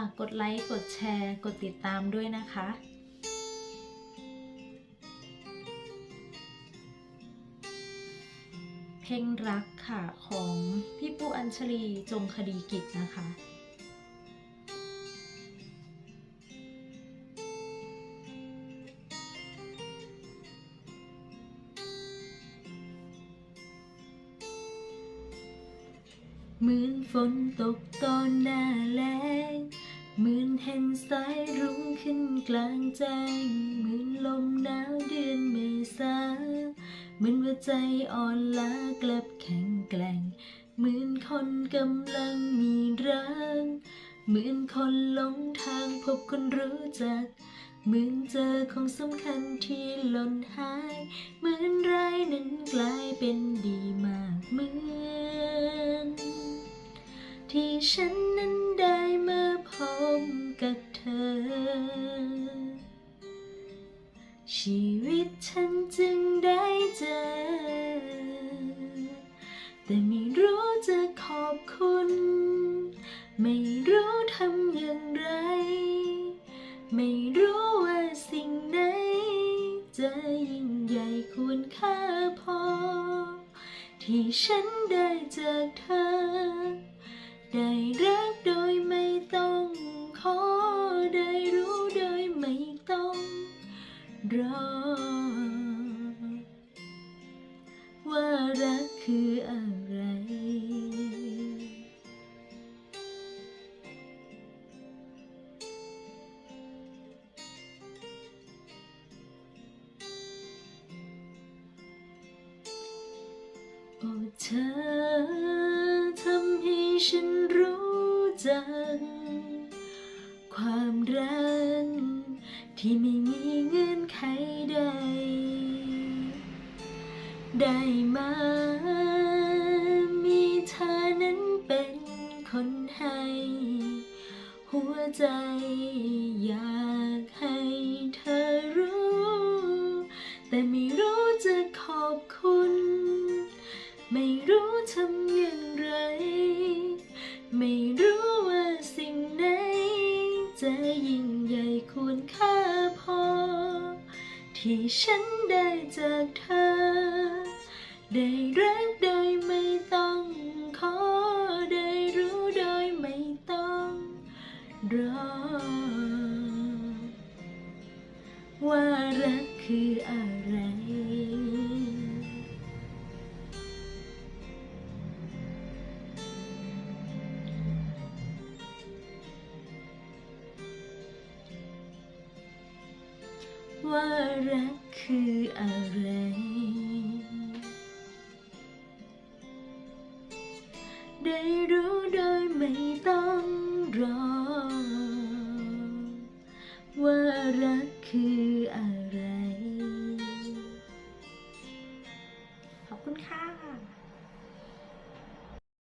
ฝากกดไลค์ กดแชร์ กดติดตามด้วยนะคะ เพลงรักค่ะของพี่ปูอัญชลีจงคดีกิจนะคะ เหมือนฝนตกตอนหน้าแล้งเหมือนเห็นสายรุ้งขึ้นกลางแจ้งเหมือนลมหนาวเดือนเมษาเหมือนว่าใจอ่อนล้ากลับแข็งแกร่งเหมือนคนกำลังมีรักเหมือนคนหลงทางพบคนรู้จัก เหมือนเจอของสำคัญที่หล่นหาย เหมือนร้ายนั้นกลายเป็นดี ฉันนั้นได้มาพบกับเธอ ชีวิตฉันจึงได้เจอ แต่ไม่รู้จะขอบคุณ ไม่รู้ทำอย่างไร ไม่รู้ว่าสิ่งไหนจะยิ่งใหญ่ควรค่าพอ ที่ฉันได้จากเธอ รอว่ารักคืออะไร โอ้เธอทำให้ฉันรู้จัก ความรัก ที่ไม่มีเงื่อนไขใด ได้มา มีเธอนั้นเป็นคนให้ หัวใจอยากให้เธอรู้ แต่ไม่รู้จะขอบคุณ ไม่รู้ทำย่าง ที่ฉันได้จากเธอ ได้รักโดยไม่ต้องขอ ได้รู้โดยไม่ต้องรอ ว่ารักคืออะไร ว่ารักคืออะไร ได้รู้โดยไม่ต้องรอ ว่ารักคืออะไร